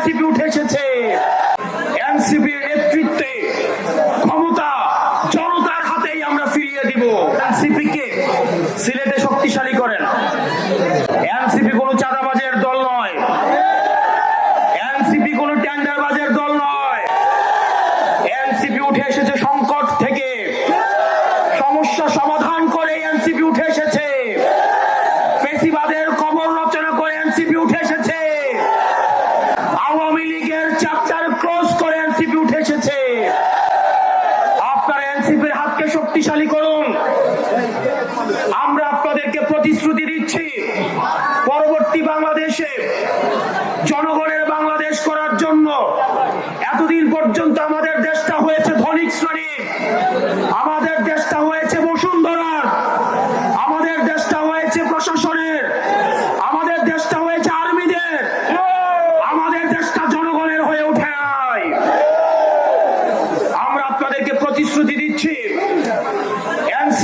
NCP উঠে এসেছে। NCP নেতৃত্বে ক্ষমতা জনতার হাতেই আমরা ফিরিয়ে দিব। এনসিপি কে সিলেটে শক্তিশালী করেন। এনসিপি কোনো চাঁদাবাজের দল নয়। এনসিপি কোনো ট্যান্ডারবাজের দল নয়। এনসিপি উঠে এসেছে সংকট থেকে। সমস্যা সমাধান করে এনসিপি উঠে এসেছে। বেশিবাদের কম শক্তিশালী করুন। আমরা আপনাদেরকে প্রতিশ্রুতি দিচ্ছি, পরবর্তী বাংলাদেশে, জনগণের বাংলাদেশ করার জন্য। এতদিন পর্যন্ত আমাদের দেশটা হয়েছে ধনিক শ্রেণির আমাদের দেশটা হয়েছে বসুন্ধরার আমাদের দেশটা হয়েছে প্রশাসনের, আমাদের দেশটা হয়েছে আর্মিদের, আমাদের দেশটা জনগণের হয়ে ওঠে নাই। আমরা আপনাদেরকে প্রতিশ্রুতি দিচ্ছি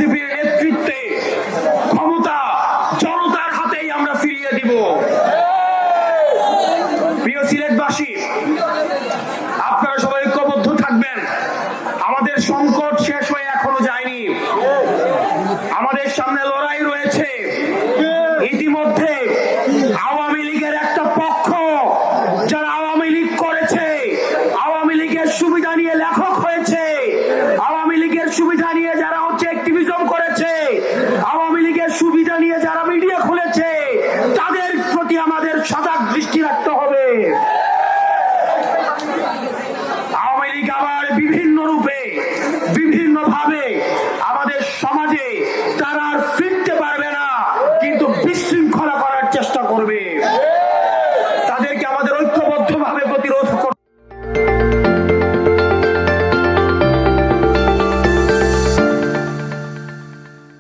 এনসিপির নেতৃত্বে ক্ষমতা জনতার হাতেই আমরা ফিরিয়ে দিব। প্রিয় সিলেটবাসী, আপনারা সবাই ঐক্যবদ্ধ থাকবেন। আমাদের সংকট শেষ হয়ে এখনও যায়নি। আমাদের সামনে লড়াই রয়েছে। ইতিমধ্যে আওয়ামী লীগের একটা পক্ষ, যারা আওয়ামী লীগ করেছে, আওয়ামী লীগের সুবিধা নিয়ে লেখক হয়েছে আওয়ামী লীগের সুবিধা নিয়ে যারা হচ্ছে অ্যাক্টিভিজম করেছে আওয়ামী লীগের সুবিধা নিয়ে যারা মিডিয়া খুলেছে তাদের প্রতি আমাদের সজাগ দৃষ্টি রাখতে হবে। আওয়ামী লীগ আবার বিভিন্ন রূপে বিভিন্ন ভাবে আমাদের সমাজে